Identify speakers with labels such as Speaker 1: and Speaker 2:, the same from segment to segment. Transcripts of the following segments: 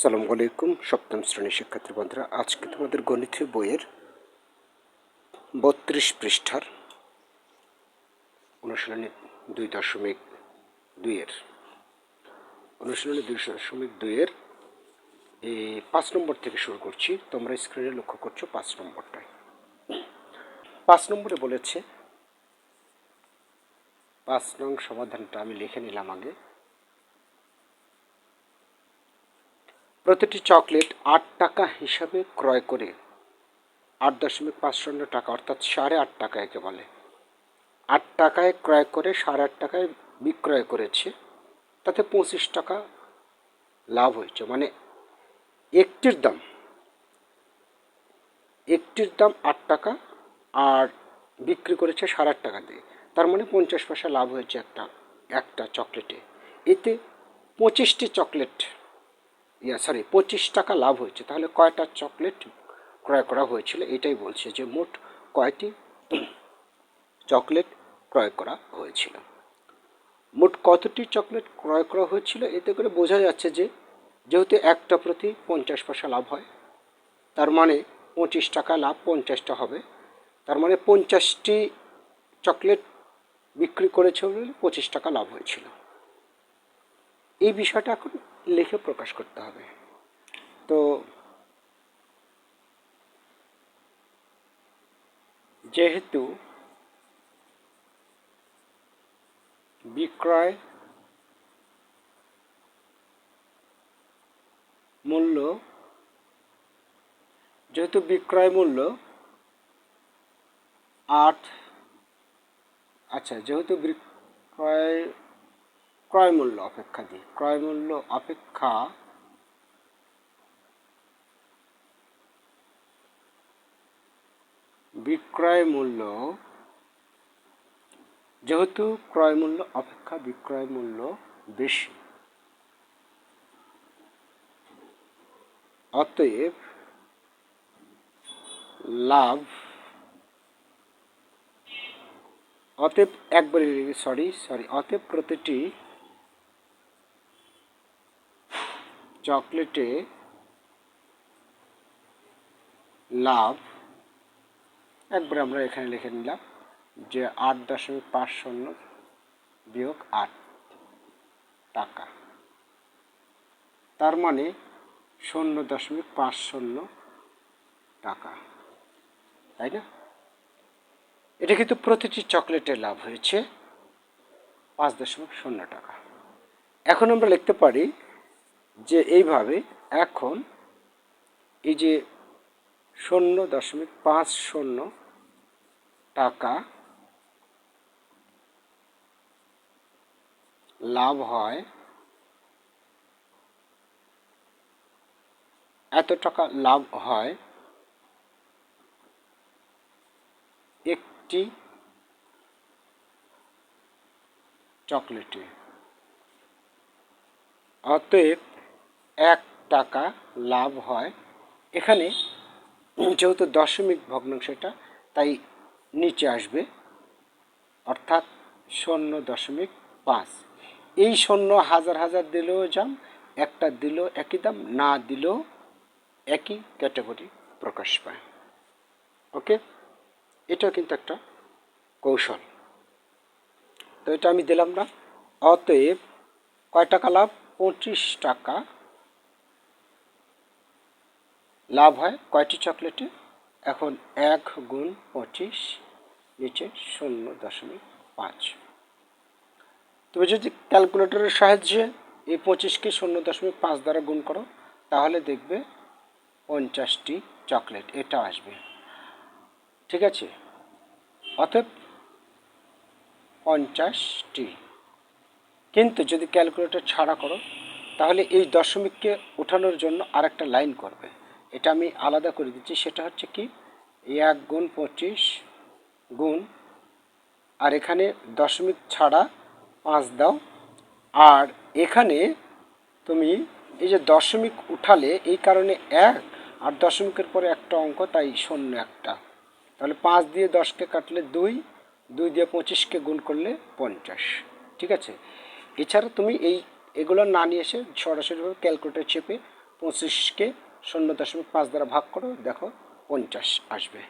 Speaker 1: সালাম আলাইকুম, সপ্তম শ্রেণির শিক্ষার্থী বন্ধুরা। আজকে তোমাদের গণিত বইয়ের বত্রিশ পৃষ্ঠার অনুশীলনী দুই দশমিক দুইয়ের অনুশীলনী দুই দশমিক দুইয়ের এই পাঁচ নম্বর থেকে শুরু করছি। তোমরা স্ক্রিনে লক্ষ্য করছ পাঁচ নম্বরটায় পাঁচ নম্বরে বলেছে, পাঁচ নং সমাধানটা আমি লিখে নিলাম আগে। প্রতিটি চকলেট আট টাকা হিসাবে ক্রয় করে। আট দশমিক পাঁচ শূন্য টাকা, অর্থাৎ সাড়ে আট টাকা একে বলে। আট টাকায় ক্রয় করে, সাড়ে আট টাকায় বিক্রয় করেছে। তাতে পঁচিশ টাকা লাভ হয়েছে। মানে একটির দাম একটির দাম আট টাকা আর বিক্রি করেছে সাড়ে আট টাকা দিয়ে। তার মানে পঞ্চাশ পয়সা লাভ হয়েছে একটা একটা চকলেটে। এতে পঁচিশটি চকলেট ইয়া সরি পঁচিশ টাকা লাভ হয়েছে। তাহলে কয়টা চকলেট ক্রয় করা হয়েছিল? এটাই বলছে যে মোট কয়টি চকলেট ক্রয় করা হয়েছিল? মোট কতটি চকলেট ক্রয় করা হয়েছিল? এতে করে বোঝা যাচ্ছে যে যেহেতু একটা প্রতি পঞ্চাশ পয়সা লাভ হয়, তার মানে পঁচিশ টাকা লাভ পঞ্চাশটা হবে। তার মানে পঞ্চাশটি চকলেট বিক্রি করেছে বলে পঁচিশ টাকা লাভ হয়েছিল। এই বিষয়টা এখন লিখে প্রকাশ করতে হবে। তো যেহেতু বিক্রয় মূল্য, যেহেতু বিক্রয় মূল্য আট আচ্ছা যেহেতু বিক্রয় ক্রয় মূল্য অপেক্ষা দিই। ক্রয় মূল্য অপেক্ষা বিক্রয় মূল্য, যেহেতু ক্রয় মূল্য অপেক্ষা, বিক্রয় মূল্য বেশি। অতএব লাভ, অতএব একবারে, সরি সরি, অতএব প্রতিটি চকলেটে লাভ, একবার আমরা এখানে লিখে নিলাম যে আট দশমিক পাঁচ শূন্য বিয়োগ আট টাকা। তার মানে শূন্য দশমিক পাঁচ শূন্য টাকা, তাই না? এটা কিন্তু প্রতিটি চকলেটে লাভ হয়েছে পাঁচ দশমিক শূন্য টাকা। এখন আমরা লিখতে পারি যে এইভাবে এখন এই যে শূন্য দশমিক পাঁচ শূন্য টাকা লাভ হয়, এত টাকা লাভ হয় একটি চকলেটে। অতএব এক টাকা লাভ হয়। এখানে যেহেতু দশমিক ভগ্নাংশটা তাই নিচে আসবে। অর্থাৎ শূন্য দশমিক পাঁচ। এই শূন্য হাজার হাজার দিলেও যাম একটা দিলেও একই দাম, না দিলেও একই ক্যাটাগরি প্রকাশ পায়। ওকে? এটাও কিন্তু একটা কৌশল। তো এটা আমি দিলাম না। অতএব কয় টাকা লাভ? পঁচিশ টাকা লাভ হয় কয়টি চকলেটে? এখন এক গুণ পঁচিশ, নিচে শূন্য দশমিক পাঁচ। তুমি যদি ক্যালকুলেটরের সাহায্যে এই পঁচিশকে শূন্য দশমিক পাঁচ দ্বারা গুণ করো, তাহলে দেখবে পঞ্চাশটি চকলেট এটা আসবে। ঠিক আছে? অতএব পঞ্চাশটি। কিন্তু যদি ক্যালকুলেটর ছাড়া করো, তাহলে এই দশমিককে ওঠানোর জন্য আরেকটা লাইন করবে। এটা আমি আলাদা করে দিচ্ছি, সেটা হচ্ছে কি? এক গুণ পঁচিশ গুণ, আর এখানে দশমিক ছাড়া পাঁচ দাও। আর এখানে তুমি এই যে দশমিক উঠালে, এই কারণে এক, আর দশমিকের পরে একটা অঙ্ক, তাই শূন্য একটা। তাহলে পাঁচ দিয়ে দশকে কাটলে দুই দুই দিয়ে পঁচিশকে গুণ করলে পঞ্চাশ। ঠিক আছে? এছাড়া তুমি এই, এগুলো না নিয়ে এসে সরাসরিভাবে ক্যালকুলেটার চেপে পঁচিশকে শূন্য দশমিক পাঁচ দ্বারা ভাগ করো, দেখো পঞ্চাশ আসবে।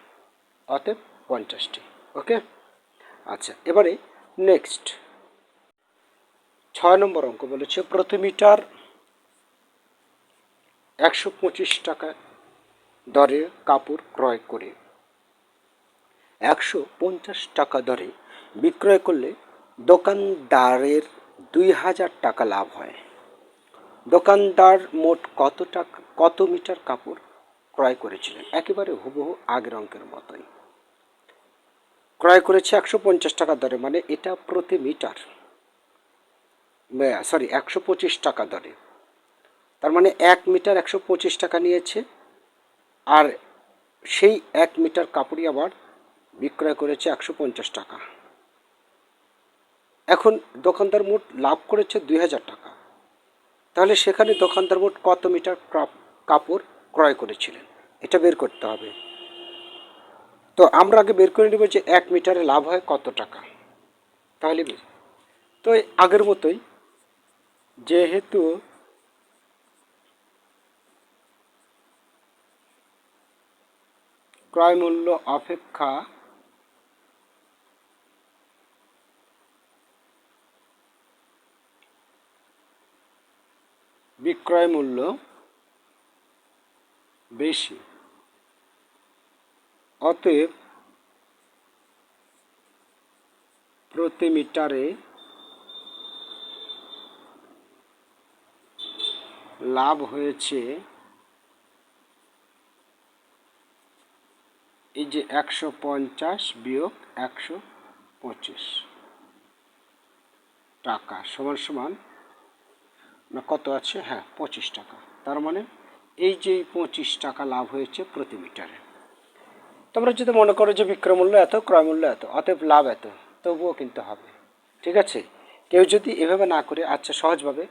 Speaker 1: অতএব পঞ্চাশটি, ওকে? আচ্ছা এবারে নেক্সট। ছয় নম্বর অঙ্ক বলেছে প্রতি মিটার একশো পঁচিশ টাকা দরে কাপড় ক্রয় করে। একশো পঞ্চাশ টাকা দরে বিক্রয় করলে দোকানদারের দুই হাজার টাকা লাভ হয়। দোকানদার মোট কত টাকা, কত মিটার কাপড় ক্রয় করেছিলেন? একেবারে হুবহু আগের অঙ্কের মতোই। ক্রয় করেছে একশো পঞ্চাশ টাকা দরে মানে এটা প্রতি মিটার। সরি একশো পঁচিশ টাকা দরে। তার মানে এক মিটার একশো পঁচিশ টাকা নিয়েছে, আর সেই এক মিটার কাপড়ই আবার বিক্রয় করেছে একশো পঞ্চাশ টাকা। এখন দোকানদার মোট লাভ করেছে দুই হাজার টাকা। তাহলে সেখানে দোকানদার মোট কত মিটার কাপড় ক্রয় করেছিলেন? এটা বের করতে হবে। তো আমরা আগে বের করে নেব যে এক মিটারে লাভ হয় কত টাকা। তাহলে তো আগের মতোই যেহেতু ক্রয় মূল্য অপেক্ষা বিক্রয় মূল্য বেশি। অতএব প্রতি মিটারে লাভ হয়েছে এই যে একশো পঞ্চাশ বিয়োগ একশো পঁচিশ টাকা সমান সমান না, কত আছে? হ্যাঁ পঁচিশ টাকা। তার মানে এই যে পঁচিশ টাকা লাভ হয়েছে প্রতি মিটারে। তোমরা যদি মনে করো যে বিক্রয় মূল্য এত ক্রয় মূল্য এত, অতএব লাভ এত, তবুও কিন্তু হবে। ঠিক আছে? কেউ যদি এভাবে না করে আচ্ছা সহজভাবে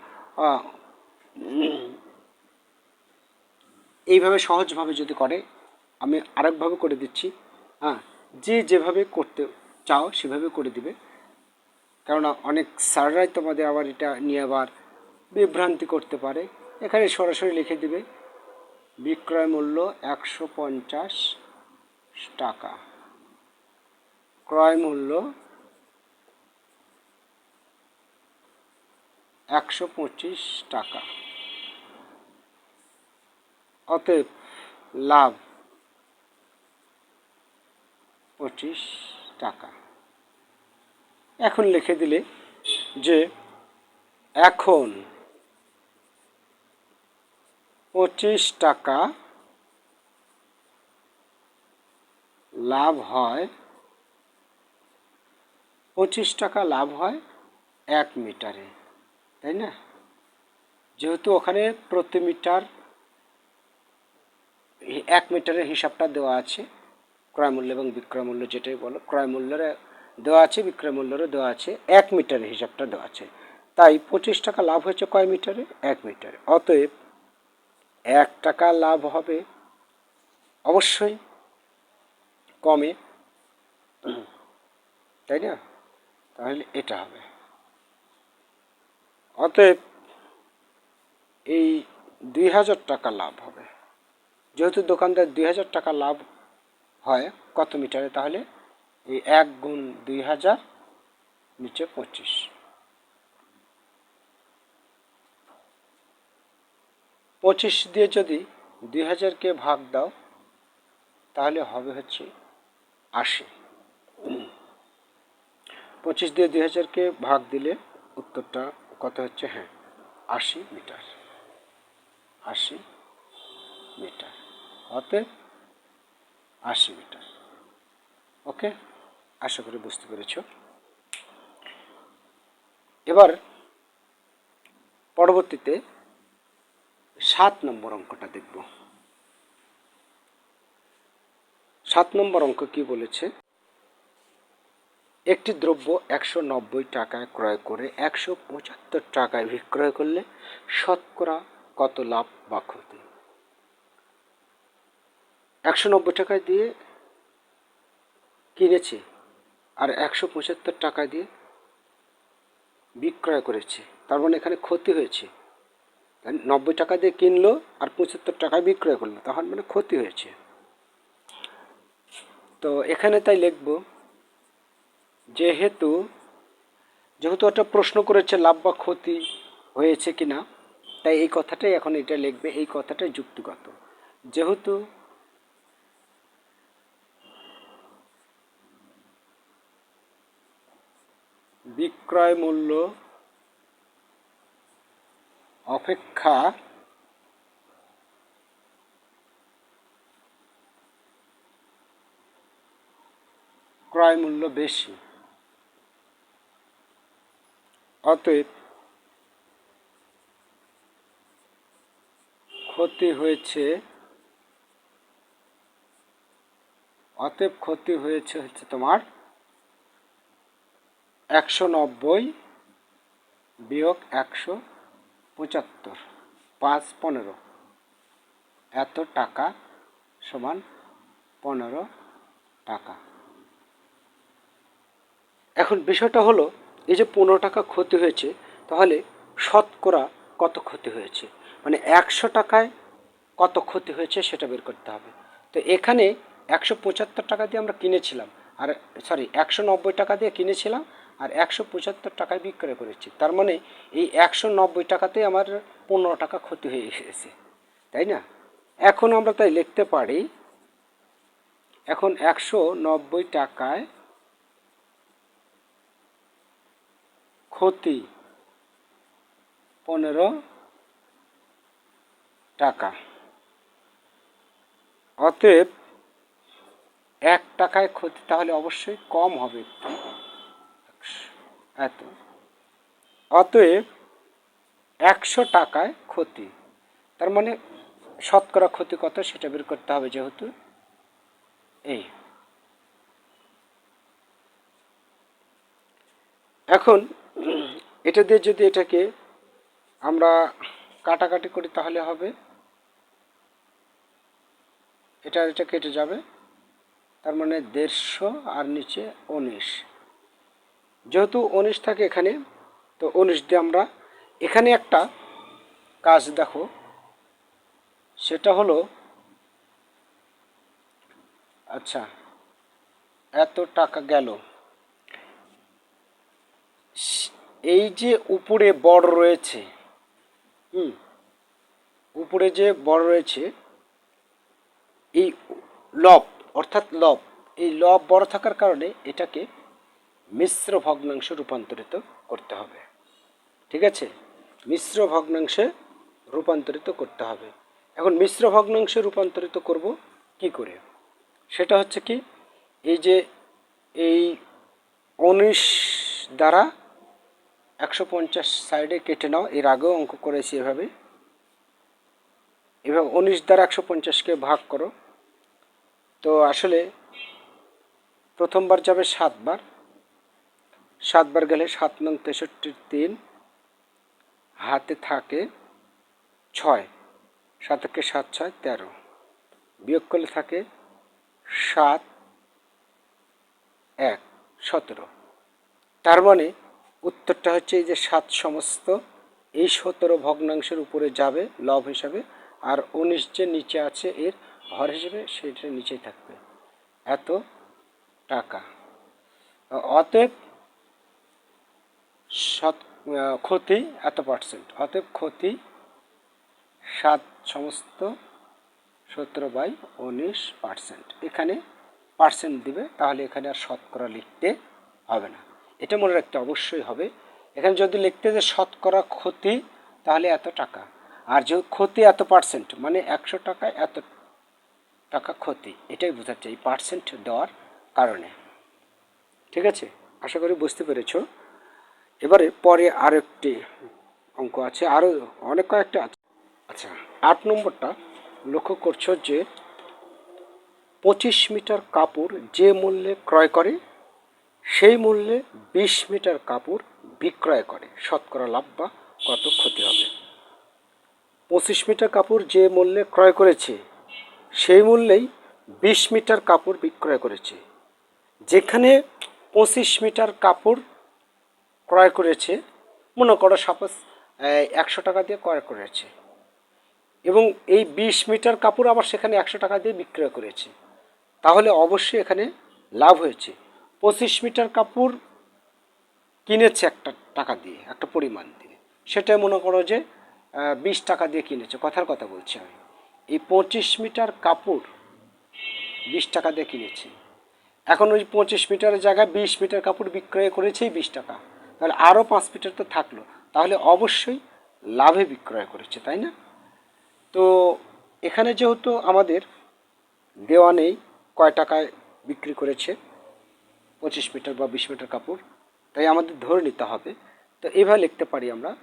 Speaker 1: এইভাবে সহজভাবে যদি করে, আমি আরেকভাবে করে দিচ্ছি হ্যাঁ যে যেভাবে করতে চাও সেভাবে করে দিবে। কেননা অনেক স্যাররাই তোমাদের আবার এটা নিয়ে আবার বিভ্রান্তি করতে পারে। এখানে সরাসরি লিখে দিবে, বিক্রয় মূল্য একশো পঞ্চাশ টাকা। ক্রয় মূল্য একশো পঁচিশ টাকা। অতএব লাভ পঁচিশ টাকা। এখন লিখে দিলে যে এখন পঁচিশ টাকা লাভ হয়, পঁচিশ টাকা লাভ হয় এক মিটারে, তাই না? যেহেতু ওখানে প্রতি মিটার, এক মিটারের হিসাবটা দেওয়া আছে, ক্রয় মূল্য এবং বিক্রয় মূল্য যেটাই বলো, ক্রয় মূল্যের দেওয়া আছে, বিক্রয় মূল্যেরও দেওয়া আছে, এক মিটারের হিসাবটা দেওয়া আছে। তাই পঁচিশ টাকা লাভ হয়েছে কয় মিটারে? এক মিটারে। অতএব এক টাকা লাভ হবে। অবশ্যই কমে। তাই না? তাহলে এটা হবে। অতএব এই দুই হাজার টাকা লাভ হবে। যেহেতু দোকানদার দুই হাজার টাকা লাভ হয়, কত মিটারে? তাহলে এই এক গুণ দুই হাজার নিচে পঁচিশ। পঁচিশ দিয়ে যদি দুই হাজারকে ভাগ দাও, তাহলে হবে হচ্ছে আশি। পঁচিশ দিয়ে দুই হাজারকে ভাগ দিলে উত্তরটা কত হচ্ছে? হ্যাঁ আশি মিটার। আশি মিটার। অতএব আশি মিটার। ওকে? আশা করি বুঝতে পেরেছ। এবার পরবর্তীতে সাত নম্বর অঙ্কটা দেখব। সাত নম্বর অঙ্ক কি বলেছে? একটি দ্রব্য একশো নব্বই টাকায় ক্রয় করে একশো পঁচাত্তর টাকায় বিক্রয় করলে শতকরা কত লাভ বা ক্ষতি? একশো নব্বই টাকায় দিয়ে কিনেছে আর একশো পঁচাত্তর টাকা দিয়ে বিক্রয় করেছে। তার মানে এখানে ক্ষতি হয়েছে। নব্বই টাকা দিয়ে কিনলো আর পঁচাত্তর টাকায় বিক্রয় করল, তখন মানে ক্ষতি হয়েছে। তো এখানে তাই লিখব, যেহেতু যেহেতু একটা প্রশ্ন করেছে লাভ বা ক্ষতি হয়েছে কি না তাই এই কথাটাই এখন এটা লিখবে, এই কথাটাই যুক্তিগত। যেহেতু, বিক্রয় মূল্য অপেক্ষা ক্রয় মূল্য বেশি। অতএব ক্ষতি হয়েছে, অতএব ক্ষতি হয়েছে হচ্ছে তোমার একশো নব্বই বিয়োগ একশো পঁচাত্তর, পাঁচ পনেরো। এত টাকা সমান পনেরো টাকা। এখন বিষয়টা হলো, এই যে পনেরো টাকা ক্ষতি হয়েছে, তাহলে শতকরা কত ক্ষতি হয়েছে? মানে একশো টাকায় কত ক্ষতি হয়েছে সেটা বের করতে হবে। তো এখানে একশো পঁচাত্তর টাকা দিয়ে আমরা কিনেছিলাম, আর সরি একশো নব্বই টাকা দিয়ে কিনেছিলাম আর একশো পঁচাত্তর টাকায় বিক্রয় করেছি। তার মানে এই একশো নব্বই টাকাতে আমার পনেরো টাকা ক্ষতি হয়ে এসেছে। তাই না? এখন আমরা তাই লিখতে পারি, এখন একশো নব্বই টাকায় ক্ষতি পনেরো টাকা। অতএব এক টাকায় ক্ষতি তাহলে অবশ্যই কম হবে এত। অতএব একশো টাকায় ক্ষতি। তার মানে শতকরা ক্ষতি কত সেটা বের করতে হবে যেহেতু এই। এখন এটা দিয়ে যদি এটাকে আমরা কাটাকাটি করি তাহলে হবে। এটা এটা কেটে যাবে। তার মানে দেড়শো আর নিচে উনিশ। যেহেতু উনিশ থাকে এখানে, তো উনিশ দিয়ে আমরা এখানে একটা কাজ দেখো। সেটা হলো আচ্ছা এত টাকা গেল। এই যে উপরে বড় রয়েছে, হুম, উপরে যে বড় রয়েছে, এই লব, অর্থাৎ লব, এই লব বড় থাকার কারণে এটাকে মিশ্র ভগ্নাংশে রূপান্তরিত করতে হবে। ঠিক আছে? মিশ্র ভগ্নাংশে রূপান্তরিত করতে হবে। এখন মিশ্র ভগ্নাংশে রূপান্তরিত করব কি করে? সেটা হচ্ছে কি, এই যে এই উনিশ দ্বারা একশো পঞ্চাশ সাইডে কেটে নাও, এর আগেও অঙ্ক করেছি এভাবে। এভাবে উনিশ দ্বারা একশো পঞ্চাশকে ভাগ করো। তো আসলে প্রথমবার যাবে সাতবার। সাতবার গেলে সাত নং তেষট্টির তিন, হাতে থাকে ছয়, সাতকে সাত ছয় তেরো। বিয়োগ করলে থাকে সাত, এক, সতেরো। তার মানে উত্তরটা হচ্ছে এই যে সাত সমস্ত, এই সতেরো ভগ্নাংশের উপরে যাবে লব হিসাবে, আর উনিশ যে নিচে আছে এর হর হিসেবে সেটা নিচেই থাকবে। এত টাকা। অতএব শত ক্ষতি এত পার্সেন্ট অতএব ক্ষতি সাত সমস্ত সতেরো বাই উনিশ পার্সেন্ট এখানে পার্সেন্ট দিবে, তাহলে এখানে আর শতকরা লিখতে হবে না। এটা মনে রাখতে অবশ্যই হবে। এখানে যদি লিখতে যে শতকরা ক্ষতি, তাহলে এত টাকা। আর যে ক্ষতি এত পার্সেন্ট মানে একশো টাকায় এত টাকা ক্ষতি, এটাই বোঝাচ্ছে এই পার্সেন্ট দেওয়ার কারণে। ঠিক আছে? আশা করি বুঝতে পেরেছ। এবারে পরে আরও একটি অঙ্ক আছে আরও অনেক কয়েকটা আছে। আচ্ছা আট নম্বরটা লক্ষ্য করছ যে পঁচিশ মিটার কাপড় যে মূল্যে ক্রয় করে, সেই মূল্যে বিশ মিটার কাপড় বিক্রয় করে। শতকরা লাভ বা কত ক্ষতি হবে? পঁচিশ মিটার কাপড় যে মূল্যে ক্রয় করেছে, সেই মূল্যেই বিশ মিটার কাপড় বিক্রয় করেছে। যেখানে পঁচিশ মিটার কাপড় ক্রয় করেছে। মনে করো সাপোজ একশো টাকা দিয়ে ক্রয় করেছে। এবং এই বিশ মিটার কাপড় আবার সেখানে একশো টাকা দিয়ে বিক্রয় করেছে। তাহলে অবশ্যই এখানে লাভ হয়েছে। পঁচিশ মিটার কাপড় কিনেছে একটা টাকা দিয়ে, একটা পরিমাণ দিয়ে। সেটাই মনে করো যে বিশ টাকা দিয়ে কিনেছে। কথার কথা বলছি আমি। এই পঁচিশ মিটার কাপড় বিশ টাকা দিয়ে কিনেছে। এখন ওই পঁচিশ মিটারের জায়গায় বিশ মিটার কাপড় বিক্রয় করেছেই বিশ টাকা। তাহলে আরও পাঁচ মিটার তো থাকল। তাহলে অবশ্যই লাভে বিক্রয় করেছে, তাই না? তো এখানে যেহেতু আমাদের দেওয়া নেই, কয় টাকায় বিক্রি করেছে? পঁচিশ মিটার বা বিশ মিটার কাপড়। তাই আমাদের ধরে নিতে হবে। তো এইভাবে লিখতে পারি আমরা।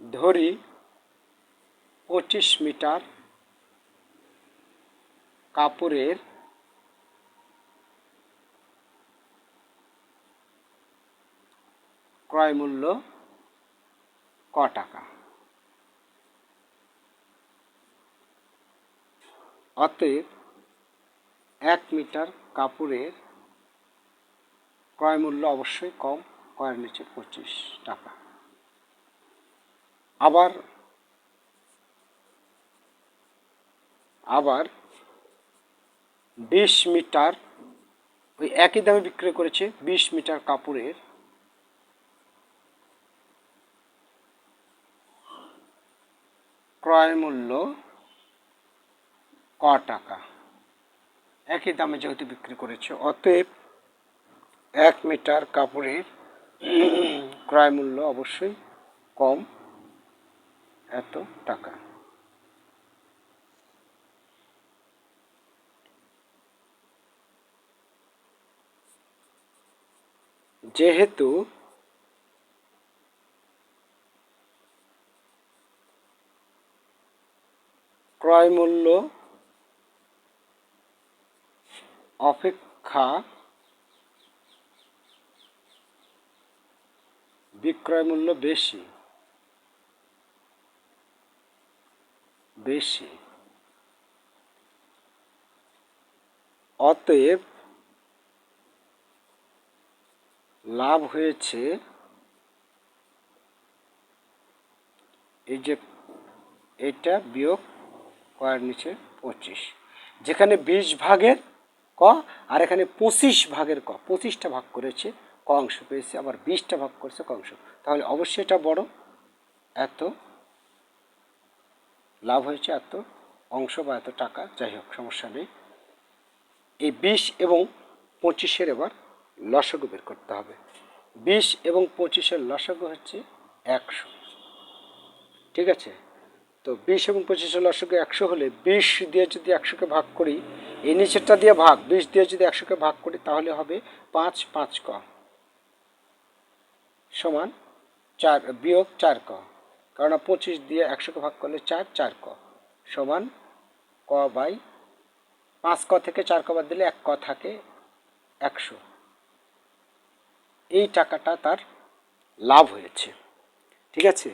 Speaker 1: ধরি পঁচিশ মিটার কাপড়ের ক্রয় মূল্য ক টাকা। অতএব এক মিটার কাপড়ের ক্রয় মূল্য অবশ্যই কম, কয়ের নিচে পঁচিশ টাকা। আবার আবার বিশ মিটার, ওই একই দামে বিক্রি করেছে বিশ মিটার কাপড়ের ক্রয় মূল্য ক টাকা? একই দামে যেহেতু বিক্রি করেছে, অতএব এক মিটার কাপড়ের ক্রয় মূল্য অবশ্যই কম। এত টাকা। যেহেতু ক্রয় মূল্য অপেক্ষা বিক্রয় মূল্য বেশি। বেশি। অতএব লাভ হয়েছে এই যে এটা বিয়োগ কয়ের নিচে পঁচিশ। যেখানে বিশ ভাগের ক, আর এখানে পঁচিশ ভাগের ক, পঁচিশটা ভাগ করেছে ক অংশ পেয়েছে, আবার বিশটা ভাগ করেছে ক অংশ। তাহলে অবশ্যই এটা বড়। এত লাভ হয়েছে এত অংশ বা এত টাকা, যাই হোক, সমস্যা নেই। এই বিশ এবং পঁচিশের এবার লসগু বের করতে হবে। বিশ এবং পঁচিশের লসগু হচ্ছে একশো। ঠিক আছে? তো বিশ এবং পঁচিশের লসগু একশো হলে বিশ দিয়ে যদি একশোকে ভাগ করি, এই নিচেরটা দিয়ে ভাগ, বিশ দিয়ে যদি একশোকে ভাগ করি তাহলে হবে পাঁচ পাঁচ ক সমান চার, বিয়োগ চার ক। কারণ পঁচিশ দিয়ে একশোকে ভাগ করলে চার চার ক সমান ক বাই পাঁচ ক থেকে চার ক বাদ দিলে এক ক থাকে একশো। এই টাকাটা তার লাভ হয়েছে। ঠিক আছে?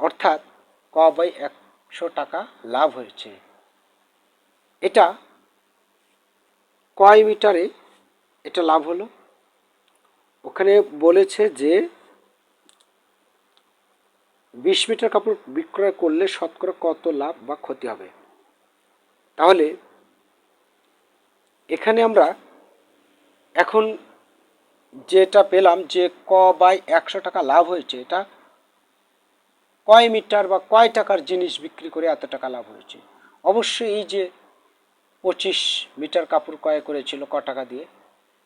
Speaker 1: অর্থাৎ ক বাই একশো টাকা লাভ হয়েছে। এটা কয় মিটারে এটা লাভ হলো? ওখানে বলেছে যে বিশ মিটার কাপড় বিক্রয় করলে শতকরা কত লাভ বা ক্ষতি হবে? তাহলে এখানে আমরা এখন যেটা পেলাম যে ক বাই একশো টাকা লাভ হয়েছে, এটা কয় মিটার বা কয় টাকার জিনিস বিক্রি করে এত টাকা লাভ হয়েছে? অবশ্যই এই যে পঁচিশ মিটার কাপড় ক্রয় করেছিল ক টাকা দিয়ে,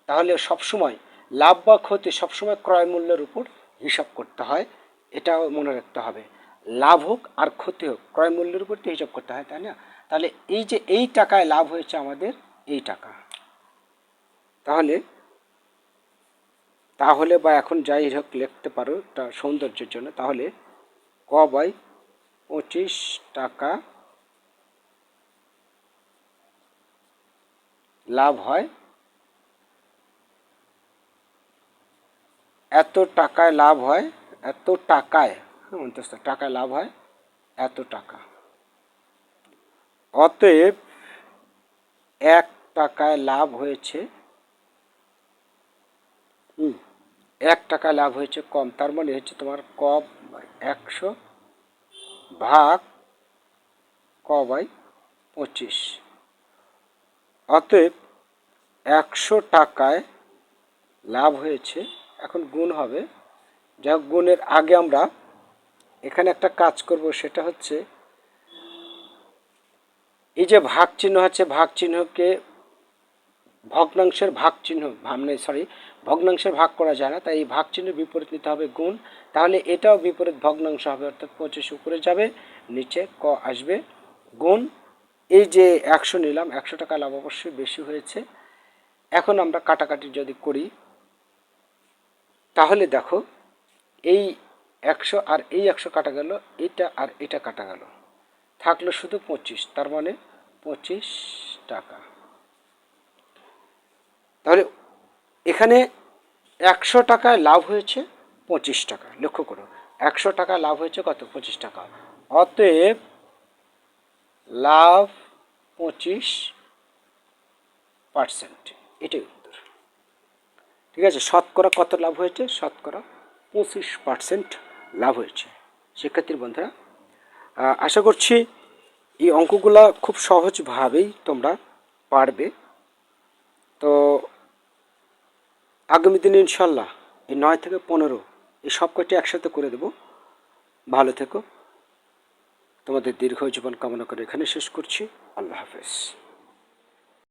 Speaker 1: তাহলে সবসময় লাভ বা ক্ষতি সবসময় ক্রয় মূল্যের উপর হিসাব করতে হয়, এটাও মনে রাখতে হবে। লাভ হোক আর ক্ষতি হোক, ক্রয় মূল্যের উপর তো হিসাব করতে হয়, তাই না? তাহলে এই যে এই টাকায় লাভ হয়েছে আমাদের, এই টাকা। তাহলে তাহলে বা এখন যাই হোক, লিখতে পারো তা সৌন্দর্যের জন্য। তাহলে ক বাই পঁচিশ টাকা লাভ হয়। এত টাকায় লাভ হয়, এত টাকায় অন্তস্থ, টাকায় লাভ হয়, এত টাকা। অতএব এক টাকায় লাভ হয়েছে। হুম। এক টাকা লাভ হয়েছে কম, তার মানে হচ্ছে তোমার ক একশো ভাগ ক বাই পঁচিশ। অতএব একশো টাকায় লাভ হয়েছে, এখন গুণ হবে। যা গুণের আগে আমরা এখানে একটা কাজ করব, সেটা হচ্ছে এই যে ভাগ চিহ্ন আছে ভাগ চিহ্নকে ভগ্নাংশের ভাগ চিহ্ন মানে সরি ভগ্নাংশের ভাগ করা যায় না, তাই এই ভাগ চিহ্নের বিপরীত নিতে হবে গুণ, তাহলে এটাও বিপরীত ভগ্নাংশ হবে, অর্থাৎ পঁচিশ উপরে যাবে, নিচে ক আসবে, গুণ, এই যে একশো নিলাম, একশো টাকা লাভ অবশ্যই বেশি হয়েছে, এখন আমরা কাটাকাটি যদি করি, তাহলে দেখো, এই একশো আর এই একশো কাটা গেল, এটা আর এটা কাটা গেল, থাকল শুধু পঁচিশ, তার মানে পঁচিশ টাকা। তাহলে এখানে একশো টাকায় লাভ হয়েছে পঁচিশ টাকা। লক্ষ্য করো, একশো টাকা লাভ হয়েছে কত? পঁচিশ টাকা। অতএব লাভ পঁচিশ পার্সেন্ট। এটাই উত্তর। ঠিক আছে? শতকরা কত লাভ হয়েছে? শতকরা পঁচিশ পার্সেন্ট লাভ হয়েছে। শিক্ষার্থীর বন্ধুরা আশা করছি এই অঙ্কগুলো খুব সহজভাবেই তোমরা পারবে। তো আগামী দিনে ইনশাল্লাহ এই নয় থেকে পনেরো এই সব কটি একসাথে করে দেব। ভালো থেকো। তোমাদের দীর্ঘ জীবন কামনা করে এখানে শেষ করছি। আল্লাহ হাফেজ।